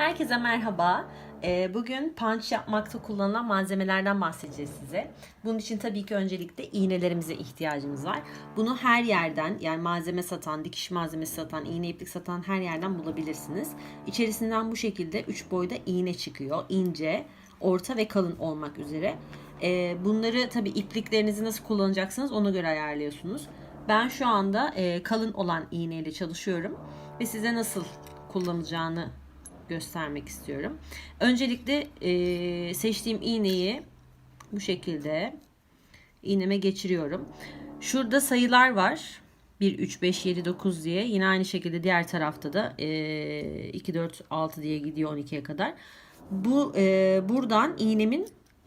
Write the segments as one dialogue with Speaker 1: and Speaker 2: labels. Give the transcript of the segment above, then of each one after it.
Speaker 1: Herkese merhaba. Ee, Bugün punch yapmakta kullanılan malzemelerden bahsedeceğiz size. Bunun için tabii ki öncelikle iğnelerimize ihtiyacımız var. Bunu her yerden yani malzeme satan, dikiş malzemesi satan, iğne iplik satan her yerden bulabilirsiniz. İçerisinden bu şekilde 3 boyda iğne çıkıyor. İnce, orta ve kalın olmak üzere. Ee, Bunları tabii ipliklerinizi nasıl kullanacaksınız ona göre ayarlıyorsunuz. Ben şu anda e, kalın olan iğneyle çalışıyorum ve size nasıl kullanacağını göstermek istiyorum. Öncelikle e, seçtiğim iğneyi bu şekilde iğneme geçiriyorum. Şurada sayılar var. 1, 3, 5, 7, 9 diye. Yine aynı şekilde diğer tarafta da e, 2, 4, 6 diye gidiyor 12'ye kadar. Bu e, buradan iğnemin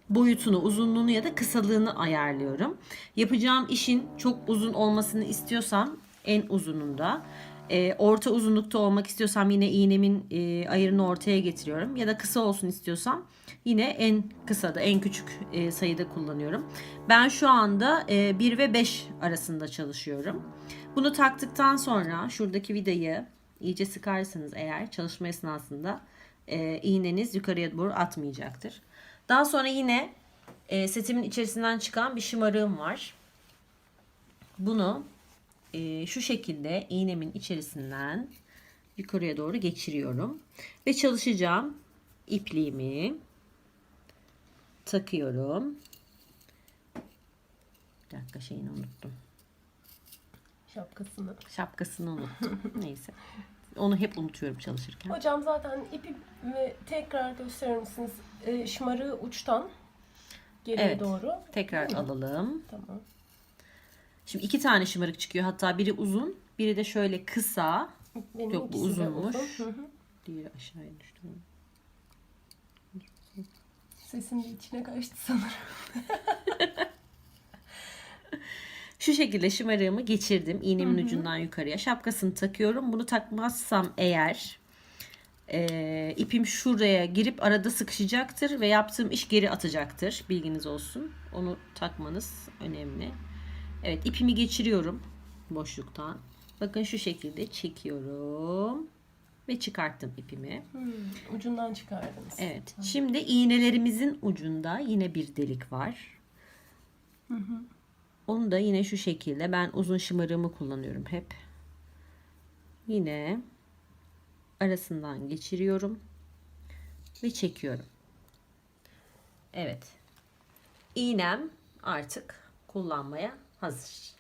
Speaker 1: boyutunu, uzunluğunu ya da kısalığını ayarlıyorum. Yapacağım işin çok uzun olmasını istiyorsam en uzununda, e, orta uzunlukta olmak istiyorsam yine iğnemin e, ayarını ortaya getiriyorum. Ya da kısa olsun istiyorsam yine en kısada, en küçük e, sayıda kullanıyorum. Ben şu anda e, 1 ve 5 arasında çalışıyorum. Bunu taktıktan sonra şuradaki vidayı iyice sıkarsanız eğer çalışma esnasında e, iğneniz yukarıya doğru atmayacaktır. Daha sonra yine e, setimin içerisinden çıkan bir şımarığım var. Bunu e, şu şekilde iğnemin içerisinden yukarıya doğru geçiriyorum. Ve çalışacağım ipliğimi takıyorum. Bir dakika şeyini unuttum.
Speaker 2: şapkasını.
Speaker 1: Şapkasını unuttum. Neyse. Onu hep unutuyorum çalışırken.
Speaker 2: Hocam zaten ipi tekrar gösterir misiniz? E, şımarığı uçtan geriye
Speaker 1: Evet.
Speaker 2: doğru.
Speaker 1: Tekrar alalım.
Speaker 2: Tamam.
Speaker 1: Şimdi iki tane şımarık çıkıyor. Hatta biri uzun, biri de şöyle kısa.
Speaker 2: Benim
Speaker 1: Yok, bu uzunmuş.
Speaker 2: uzun.
Speaker 1: Diğeri aşağıya düştü.
Speaker 2: Sesim de içine kaçtı sanırım.
Speaker 1: Şu şekilde şımarığımı geçirdim iğnemin ucundan yukarıya. Şapkasını takıyorum. Bunu takmazsam eğer e, ipim şuraya girip arada sıkışacaktır ve yaptığım iş geri atacaktır. Bilginiz olsun. Onu takmanız önemli. Evet ipimi geçiriyorum boşluktan. Bakın şu şekilde çekiyorum ve çıkarttım ipimi.
Speaker 2: Hmm, ucundan çıkardınız.
Speaker 1: Evet. Şimdi iğnelerimizin ucunda yine bir delik var. Onu da yine şu şekilde ben uzun şımarığımı kullanıyorum hep. Yine arasından geçiriyorum ve çekiyorum. Evet. İğnem artık kullanmaya hazır.